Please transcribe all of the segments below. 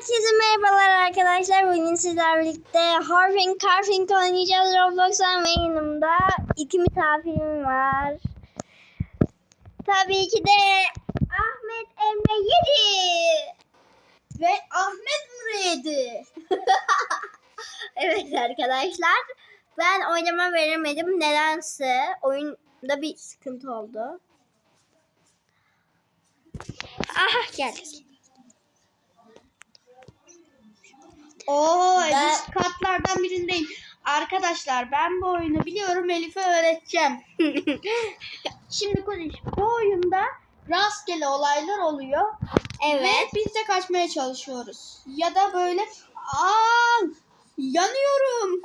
Herkese merhabalar arkadaşlar. Bugün sizlerle birlikte Harfing Carfing oynayacağız Roblox'tan ve yanımda iki misafirim var. Tabii ki de Ahmet Emre Yedi ve Ahmet Muredi. evet arkadaşlar. Ben oynama veremedim. Nedense oyunda bir sıkıntı oldu. Aha geldi. Oo, Ben- en üst katlardan birindeyim. Arkadaşlar ben bu oyunu biliyorum Elif'e öğreteceğim. Şimdi konuş. Bu oyunda rastgele olaylar oluyor. Evet. Ve biz de kaçmaya çalışıyoruz. Ya da böyle aa yanıyorum.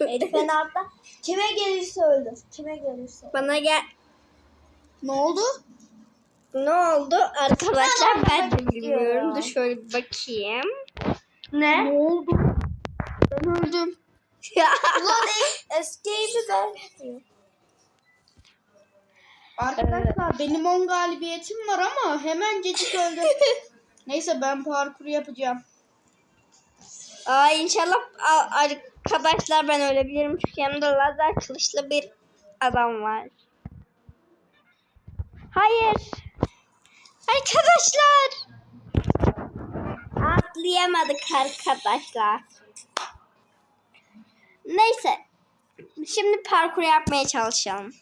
Elif'e ne yaptı? Kime gelirse öldür. Kime gelirse. Bana gel. ne oldu? Ne oldu arkadaşlar ben de bilmiyorum. Dur şöyle bir bakayım. Ne? oldu? Ben öldüm. Ya. Ulan escape'i ben. Arkadaşlar benim 10 galibiyetim var ama hemen gecik öldüm. Neyse ben parkur yapacağım. Aa inşallah arkadaşlar ben ölebilirim çünkü yanımda lazer kılıçlı bir adam var. Hayır. Arkadaşlar. Atlayamadık arkadaşlar. Neyse. Şimdi parkur yapmaya çalışalım.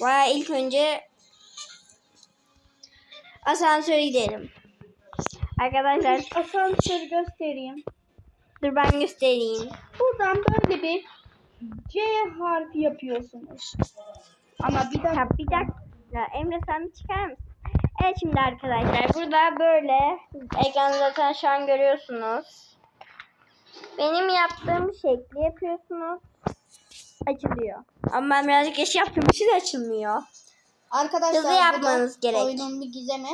Baya ilk önce asansöre gidelim. Arkadaşlar Asansörü göstereyim. dur ben göstereyim. Buradan böyle bir C harfi yapıyorsunuz. Ama bir dakika. Bir dakika. Emre sen bir çıkar mısın? Evet şimdi arkadaşlar burada böyle ekranı zaten şu an görüyorsunuz. Benim yaptığım şekli yapıyorsunuz. Açılıyor. Ama ben birazcık geç yaptığım için açılmıyor. Arkadaşlar Hızlı bu da yapmanız gerek. Oyunun bir gizemi.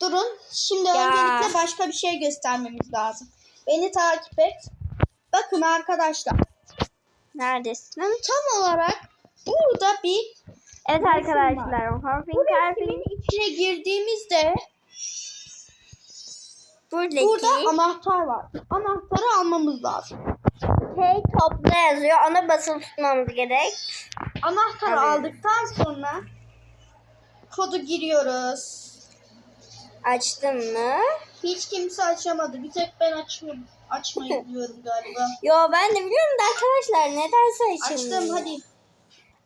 Durun. Şimdi Ya. öncelikle başka bir şey göstermemiz lazım. Beni takip et. Bakın arkadaşlar. Neredesin? Tam olarak burada bir Evet arkadaşlar. Harfing bu resmin içine girdiğimizde Buradaki burada anahtar var. Anahtarı almamız lazım. Hey topla yazıyor. Ona basılı tutmamız gerek. Anahtarı Evet. aldıktan sonra kodu giriyoruz. Açtın mı? Hiç kimse açamadı. Bir tek ben açıyorum. Açmayı biliyorum galiba. Yo ben de biliyorum da arkadaşlar nedense açılmıyor. Açtım hadi.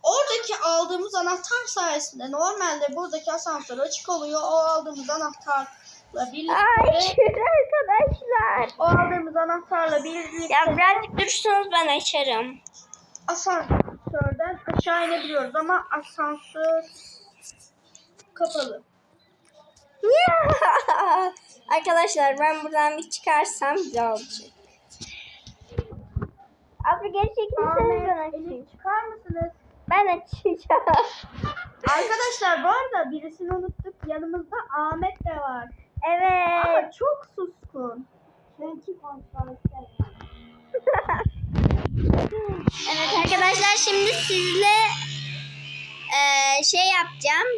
Oradaki aldığımız anahtar sayesinde normalde buradaki asansör açık oluyor. O aldığımız anahtarla birlikte Ay arkadaşlar. o aldığımız anahtarla birlikte Ya birazcık durursanız ben açarım. asansörden aşağı inebiliyoruz ama asansör kapalı. arkadaşlar ben buradan bir çıkarsam güzel olacak. Abi Ahmet, açayım. Elif çıkar mısınız? Ben açacağım. Arkadaşlar bu arada birisini unuttuk. Yanımızda Ahmet de var. Evet. Ama çok suskun. Çünkü kontrol Evet arkadaşlar şimdi sizle eee, şey yapacağım.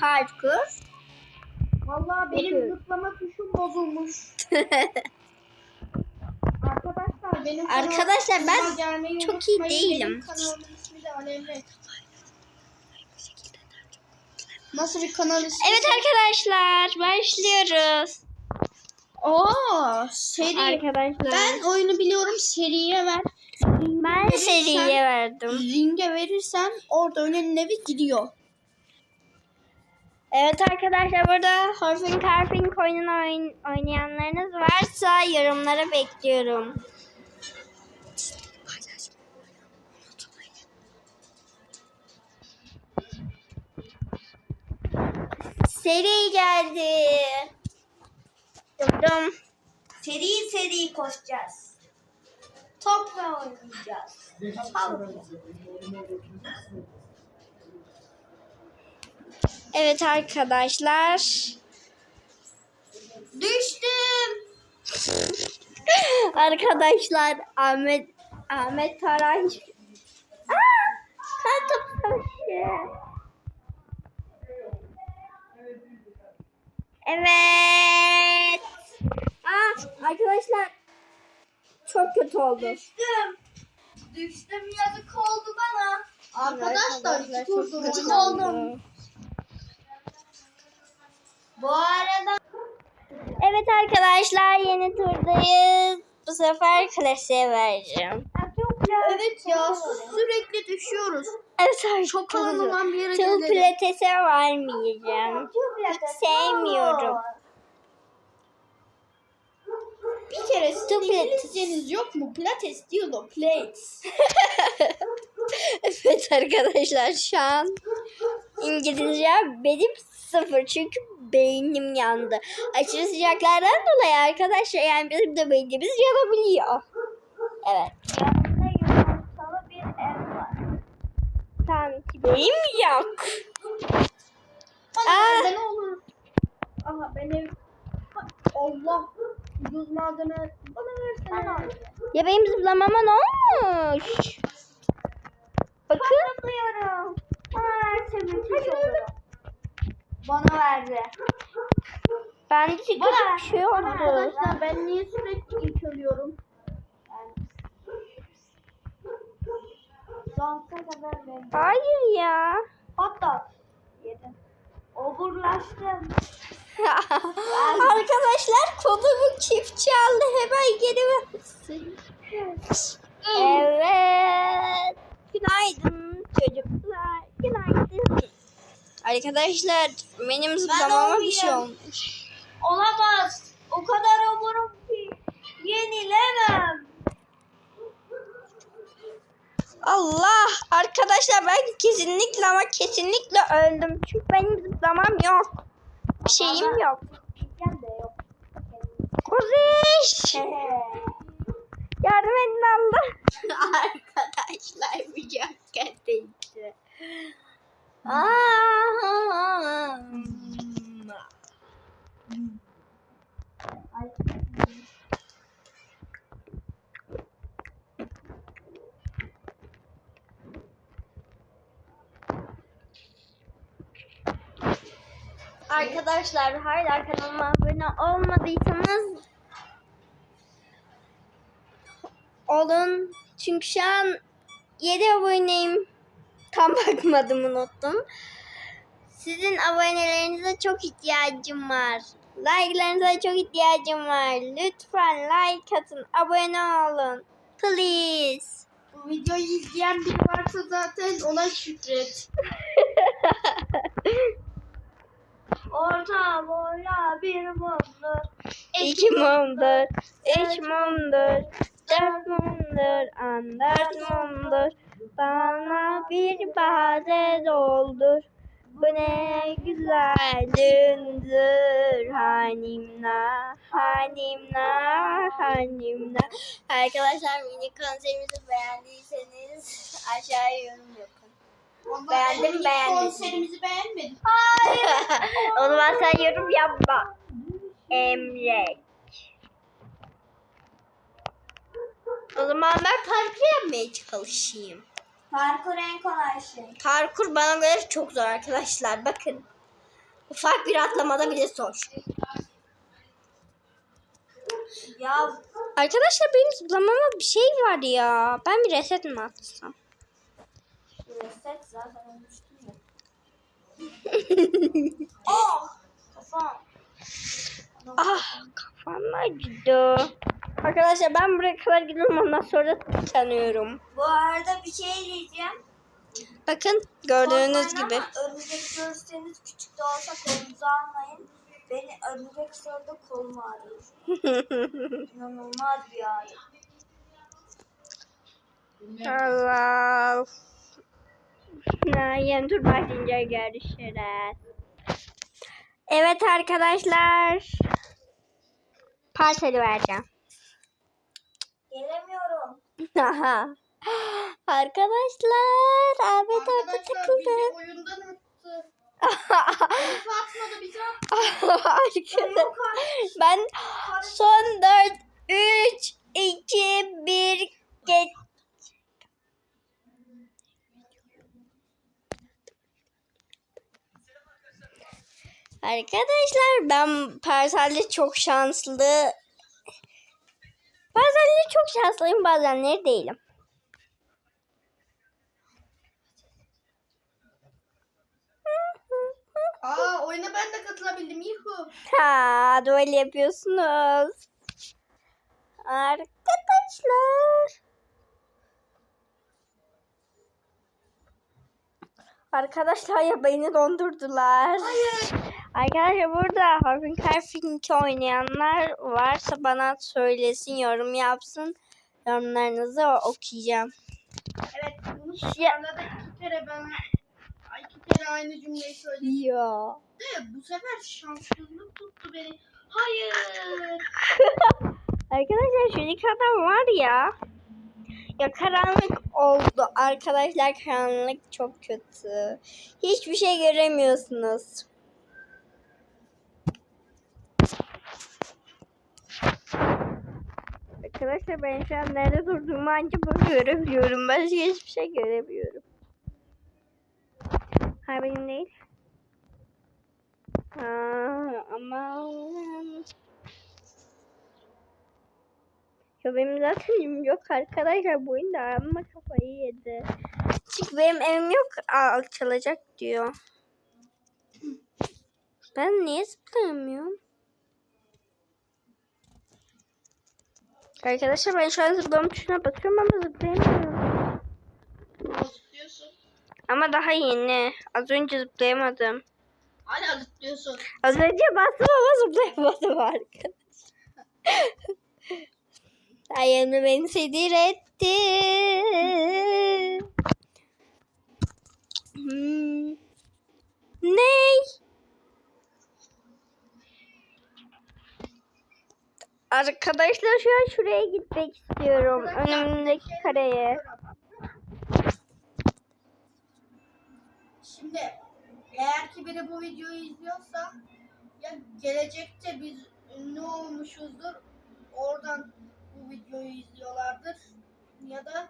Parkur. Vallahi benim zıplama tuşum bozulmuş. Arkadaşlar benim Arkadaşlar, ben gelmeyi çok iyi unutmayın. değilim. Benim de Alemre. Nasıl bir kanal ismi? Evet arkadaşlar başlıyoruz. Oo, seri. Arkadaşlar. Ben oyunu biliyorum seriye ver. Ben Verirsen- seriye verdim. Ringe verirsen orada önerin evi gidiyor. Evet arkadaşlar burada Horfing Carfing oyununu oyn- oynayanlarınız varsa yorumlara bekliyorum. Seri geldi. Durdum. Seri seri koşacağız. Topla oynayacağız. Evet arkadaşlar. Düştüm. Arkadaşlar Ahmet Ahmet Taray Aa, kan savaşı. Evet. Aa, arkadaşlar çok kötü oldu. Düştüm. Düştüm yazık oldu bana. Arkadaşlar iki turdur Gıcık oldum. Bu arada Evet arkadaşlar yeni turdayız. Bu sefer klasiğe vereceğim. evet ya sürekli düşüyoruz. Evet. Çok olmadan bir yere Tüm pilatese vermeyeceğim. Hiç sevmiyorum. Bir kere sizin Pilates. İngilizceniz yok mu? Pilates diyor da plates. evet arkadaşlar şu an İngilizce benim sıfır çünkü beynim yandı. Aşırı sıcaklardan dolayı arkadaşlar yani bizim de beynimiz yanabiliyor. Evet. Yanında yumurtalı bir ev var. Sanki benim yok. Bana ne olur. Aha ben ev... Allah. Ucuz malzeme bana versene. Ya benim zıplamama ne olmuş? Bakın. Patlatıyorum. Aa, müthiş oluyor. Bana verdi. Ben de Bana bir şey Bana oldu. arkadaşlar ben niye sürekli ilk ölüyorum? Sonsuza kadar ben. Hayır ya. Hatta yedim. Oburlaştım. Arkadaşlar kodumu kim çaldı? Hemen geri versin. Evet. Günaydın çocuklar. Günaydın. Arkadaşlar benim zıplamama bir şey olmuş. Olamaz. O kadar oburum ki yenilemem. Allah arkadaşlar ben kesinlikle ama kesinlikle öldüm. Çünkü benim zıplamam yok. Bir şeyim yok. Kuziş. Yardım edin Allah. Arkadaşlar çok kötüydü. Aa. Arkadaşlar hala kanalıma abone olmadıysanız olun. Çünkü şu an 7 aboneyim. Tam bakmadım unuttum. Sizin abonelerinize çok ihtiyacım var. Like'larınıza çok ihtiyacım var. Lütfen like atın. Abone olun. Please. Bu videoyu izleyen biri varsa zaten ona şükret. Orta boyla bir mumdur. İki mumdur, üç mumdur, dört mumdur, an dört mumdur. Bana bir bade doldur. Bu ne güzel dündür hanimna, hanimna, hanimna. Arkadaşlar mini konserimizi beğendiyseniz aşağıya yorum yapın. Beğendim, beğendim. Konserimizi beğenmedim. o zaman sen yorum yapma. Emre. O zaman ben parkur yapmaya çalışayım. Parkur en kolay şey. Parkur bana göre çok zor arkadaşlar. Bakın. Ufak bir atlamada bile zor. Ya Arkadaşlar benim zıplamama bir şey var ya. Ben bir reset mi atsam? reset zaten ya. Oh! Kafam. Ah kafam acıdı. Arkadaşlar ben buraya kadar gidiyorum ondan sonra tanıyorum. Bu arada bir şey diyeceğim. Bakın gördüğünüz Korkmayın gibi. ama Örümcek görürseniz küçük de olsa kolunuzu almayın. Beni örümcek ısırdı kolum ağrıyor. İnanılmaz bir ağrı. Allah. Yeni tur başlayınca görüşürüz. Evet arkadaşlar. Parseli vereceğim. Gelemiyorum. Aha. Arkadaşlar Ahmet orada takıldı. oyundan attı. atmadı bize. Arkadaşlar ben son 4 3 2 1 Arkadaşlar ben Persel'de çok şanslı. Bazenleri çok şanslıyım bazenleri değilim. Aa oyuna ben de katılabildim. Yuhu. Ha, böyle yapıyorsunuz. Arkadaşlar. Arkadaşlar ya beni dondurdular. Hayır. Arkadaşlar burada Harvin Carfink oynayanlar varsa bana söylesin, yorum yapsın. Yorumlarınızı okuyacağım. Evet bunu sonra da iki kere ben iki kere aynı cümleyi söyledim. Ya. De bu sefer şanssızlık tuttu beni. Hayır. Arkadaşlar çocuk adam var ya. Ya karanlık oldu. Arkadaşlar karanlık çok kötü. Hiçbir şey göremiyorsunuz. Arkadaşlar ben şu an nerede durduğumu ancak görebiliyorum. Başka hiçbir şey göremiyorum. Hayır benim değil. Ha, aman. Ya benim zaten yok arkadaşlar. Bu oyunda amma kafayı yedi. Çünkü benim evim yok. Aa, çalacak diyor. Ben niye zıplayamıyorum? Arkadaşlar ben şu an zıplama tuşuna basıyorum ama zıplayamıyorum. Ama daha yeni. Az önce zıplayamadım. Hala azıtlıyorsun. Az önce bastım ama zıplayamadım arkadaşlar. Sayemde beni sedir etti. Hmm. Ney? Arkadaşlar şu an şuraya gitmek istiyorum. Önümdeki kareye. Şimdi eğer ki biri bu videoyu izliyorsa ya gelecekte biz ünlü olmuşuzdur. Oradan bu videoyu izliyorlardır. Ya da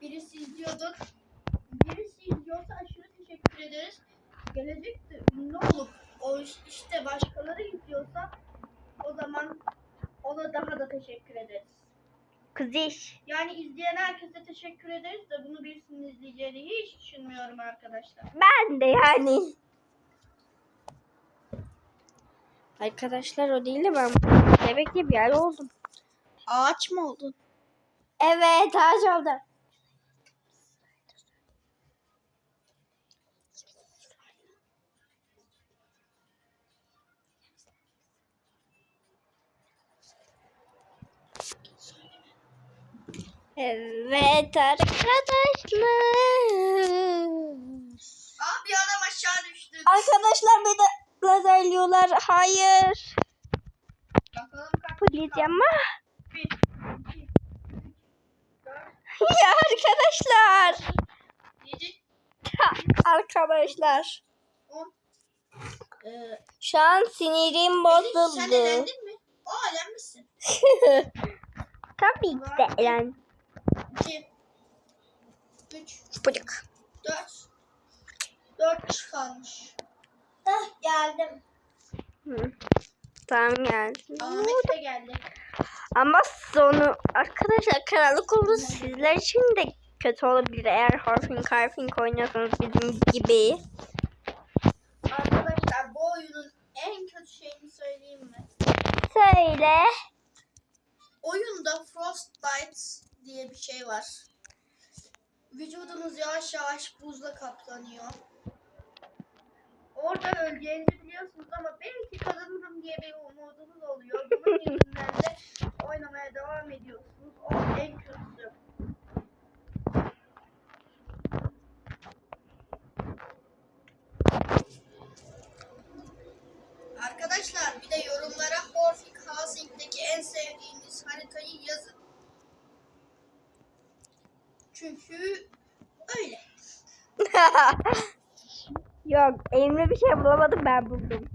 birisi izliyordur. Birisi izliyorsa aşırı teşekkür ederiz. Gelecekte ünlü olup o iş- işte başkaları izliyorsa o zaman ona daha da teşekkür ederiz. Kız iş. Yani izleyen herkese teşekkür ederiz de bunu birisinin izleyeceğini hiç düşünmüyorum arkadaşlar. Ben de yani. Arkadaşlar o değil de ben bebek gibi bir yer oldum. Ağaç mı oldun? Evet ağaç oldu. Evet arkadaşlar. Aa bir adam aşağı düştü. Arkadaşlar beni lazerliyorlar. Hayır. Bakalım kaç. Ya arkadaşlar. arkadaşlar. Ee, Şu an sinirim bozuldu. Sen elendin mi? O elenmişsin. Tabii ki de elendim. 2 3 Bıcık. 4 4 kalmış. Heh geldim. Hı. Tamam geldim. Ahmet geldi. Ama sonu arkadaşlar karanlık oldu sizler için de kötü olabilir eğer harfing harfing oynuyorsanız bizim gibi. Arkadaşlar bu oyunun en kötü şeyini söyleyeyim mi? Söyle. Oyunda Frostbite diye bir şey var. Vücudunuz yavaş yavaş buzla kaplanıyor. Orada öleceğinizi biliyorsunuz ama belki kazanırım diye bir umudunuz oluyor. Bunun yüzünden de oynamaya devam ediyorsunuz. O en kötüsü. Arkadaşlar bir de yorumlara Horfik Housing'deki en sevdiğiniz haritayı yazın. Çünkü öyle. Yok elimde bir şey bulamadım ben buldum.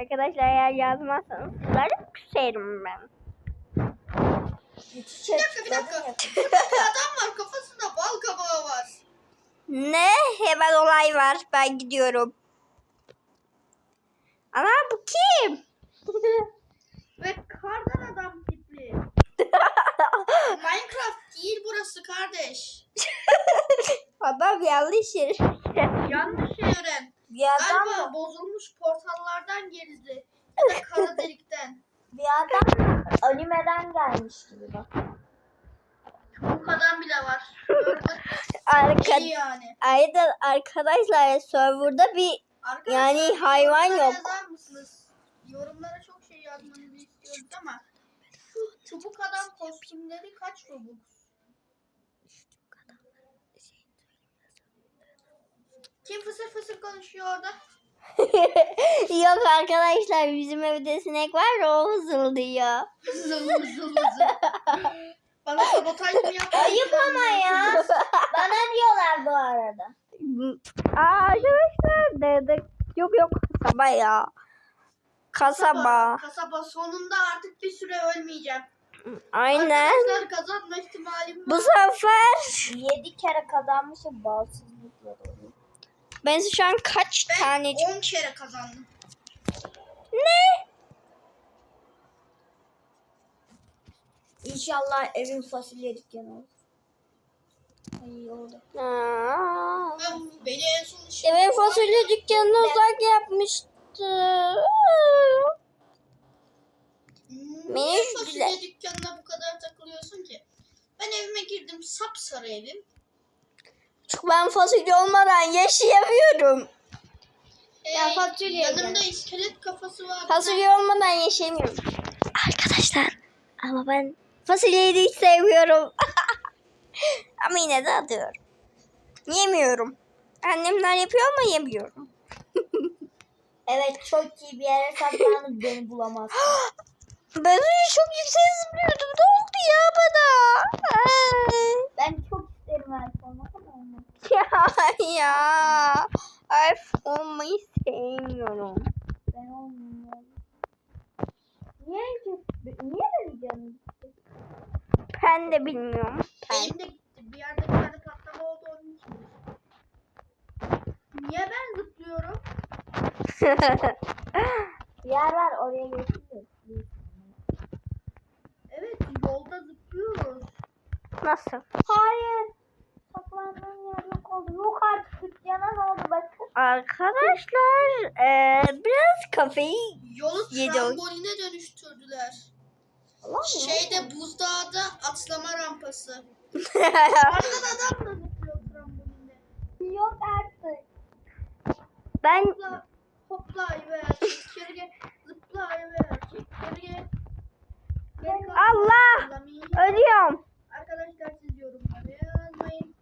Arkadaşlar eğer yazmazsanız sizlerle küserim ben. Bir dakika bir dakika. Burada bir adam var kafasında bal kabağı var. Ne? Hemen olay var. Ben gidiyorum. Ana bu kim? Ve kardan adam tipli. Minecraft değil burası kardeş. Adam yanlış yere. Yanlış öğren. Bir adam Galiba bozulmuş portallardan girdi. Ya da kara delikten. bir adam animeden gelmiş gibi bak. Bu kadar bile var. Arka, İyi yani. aynen arkadaşlar serverda bir Arkadaşlar, Yani hayvan yorumlara yok. Yazar mısınız? Yorumlara çok şey yazmanızı istiyoruz ama çubuk adam kostümleri kaç robux? Kim fısır fısır konuşuyor orada? Yok arkadaşlar bizim evde sinek var ya o hızıldıyor. Zıl zıl zıl. Bana sabotaj mı yaptın? Ayıp ama ya. Bana diyorlar bu arada. Aa, arkadaşlar dedik. Yok yok kasaba ya. Kasaba. Kasaba sonunda artık bir süre ölmeyeceğim. Aynen. Arkadaşlar kazanma ihtimalim Bu var. sefer 7 kere kazanmışım bağımsızlıkla ben şu an kaç Ben tane 10 kere kazandım. ne? İnşallah evin fasulye dükkanı olur. Ay oldu. Aa. Ben, beni en son. Evet fasulye dükkanını uzak yapmıştı. Niye fasulye dükkanına bu kadar takılıyorsun ki? Ben evime girdim sapsarı evim. Çünkü ben fasulye olmadan yaşayamıyorum. Ee, fasulye yanımda iskelet kafası var. Fasulye olmadan yaşayamıyorum. Arkadaşlar ama ben fasulyeyi de hiç sevmiyorum. ama yine de atıyorum. Yemiyorum. Annemler yapıyor ama yemiyorum. Evet çok iyi bir yere saklanıp beni bulamaz. Ben çok yüksek zıplıyordum. Ne oldu ya bana? Ay. ben çok isterim olmak ama ya ya. Olmayı sevmiyorum. Ben olmuyorum. Niye ki? Niye benim canım? Ben de bilmiyorum. Ben. Benim de gitti. Bir yerde bir tane patlama oldu onun için. Niye ben zıplıyorum? Yer var oraya geçiyoruz. Yolda zıplıyoruz. Nasıl? Hayır. Saklandığım yer yok oldu. Yok artık dükkana ne oldu bakın. Arkadaşlar eee, biraz kafayı Yolu Yedi tramboline dönüştürdüler. Allah? Şeyde buzdağda atlama rampası. Arkadan adam da zıplıyor trambolinde. Yok artık. ben Hopla, hopla ve çek geri gel. Zıpla geri gel. Allah ölüyorum. Arkadaşlar siz yorumları yazmayın.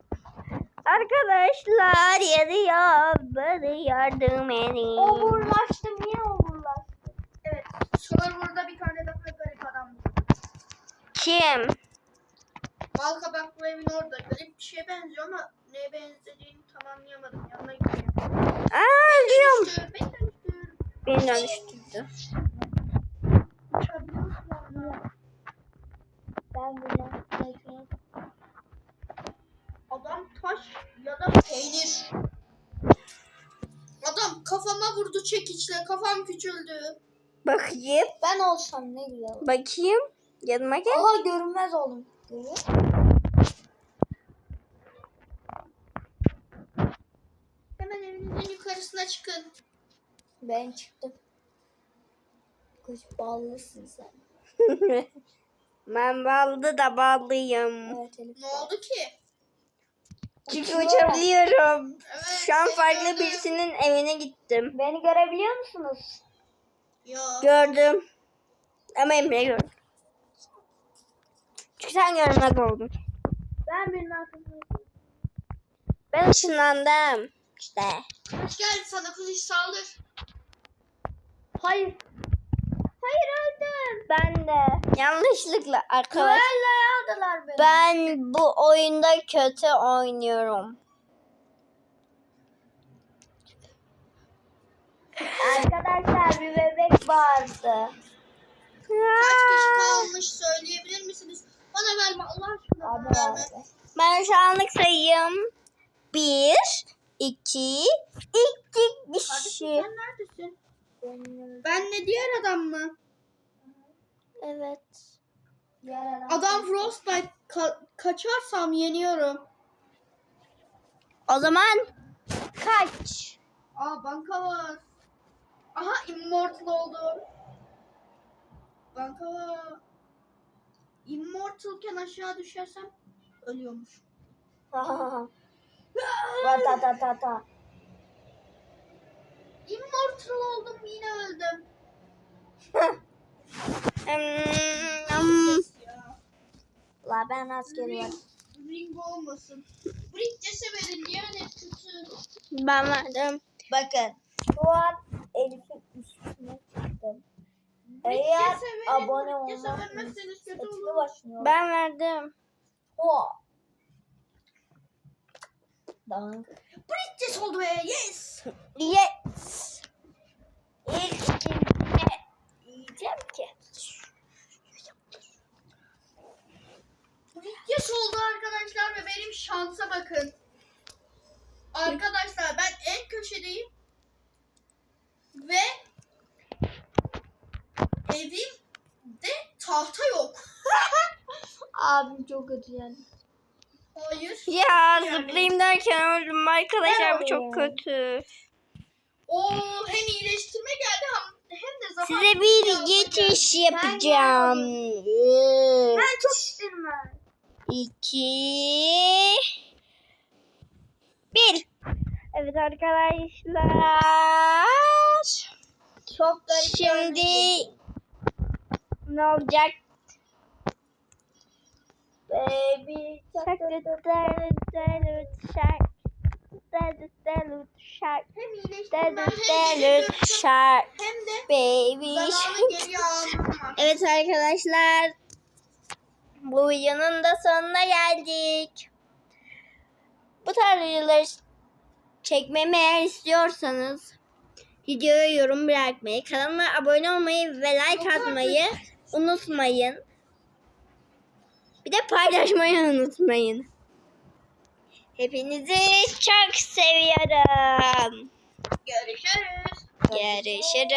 Arkadaşlar yanıyor. Bana yardım edin. Oburlaştım. Niye oburlaştım? Evet. Server'da bir tane daha garip adam. Kim? Bal kabaklı evin orada. Garip bir şeye benziyor ama neye benzediğini tam anlayamadım. Yanına gideyim. Aa. Dönüştür, Beni dönüştür. Beni dönüştürdü. Ben bunu bekliyorum. Adam taş ya da peynir. Adam kafama vurdu çekiçle. Kafam küçüldü. Bakayım. Ben olsam ne güzel olur. Bakayım. Yanıma gel. Aha görünmez oldum. Görüyor? Hemen evinizin yukarısına çıkın. Ben çıktım. Kuş ballısın sen. ben ballı da ballıyım. Evet Elif. Ne oldu ki? Çünkü Uçuyor. uçabiliyorum. Evet, Şu an seni farklı gördüm. birisinin evine gittim. Beni görebiliyor musunuz? Ya. Gördüm. Ama Emre gördüm. Çünkü sen görmez oldun. Ben birinin arkasındayım. Ben ışınlandım. İşte. Hoş geldin sana kılıç saldır. Hayır. Hayır öldüm. Ben de. Yanlışlıkla arkadaş. Böyle aldılar beni. Ben bu oyunda kötü oynuyorum. Arkadaşlar bir bebek vardı. Kaç kişi kalmış söyleyebilir misiniz? Bana verme Allah aşkına Abi bana verme. vardı. Ben şu anlık sayayım. Bir, iki, iki Kardeşim kişi. sen neredesin? Ben de diğer adam mı? Evet. Diğer adam. Adam Frostbite ka- kaçarsam yeniyorum. O zaman kaç. Aa banka var. Aha immortal oldum. Banka var. Immortalken aşağı düşersem ölüyormuş. Ta ta ta ta ta. Immortal oldum yine öldüm. La ben askeri var. Ring, ring olmasın. Ring de severim yani kötü. ben verdim. Bakın. Şu an Elif'in üstüne çıktım. Eğer abone olmazsanız. Ben verdim. O. Dank. Princess oldu be yes. Yes. İlk ikinde yiyeceğim ki. Princess oldu arkadaşlar ve benim şansa bakın. Arkadaşlar ben en köşedeyim. Ve evimde tahta yok. Abim çok kötü yani. Hayır. Ya zıplayayım derken öldüm arkadaşlar bu çok kötü. Oo hem iyileştirme geldi hem, hem de zaman Size bir geçiş yapacağım. Ben çok isterim ben. İki. Bir. Evet arkadaşlar. Çok garip. Şimdi ne olacak? Baby. Şark, şark, şark, hem iyileştirme şark, hem de şark, hem de baby. Evet arkadaşlar. Bu videonun da sonuna geldik. Bu tarz videoları çekmemi eğer istiyorsanız videoya yorum bırakmayı, kanalıma abone olmayı ve like atmayı unutmayın. Bir de paylaşmayı unutmayın. Hepinizi çok seviyorum. Görüşürüz. Görüşürüz.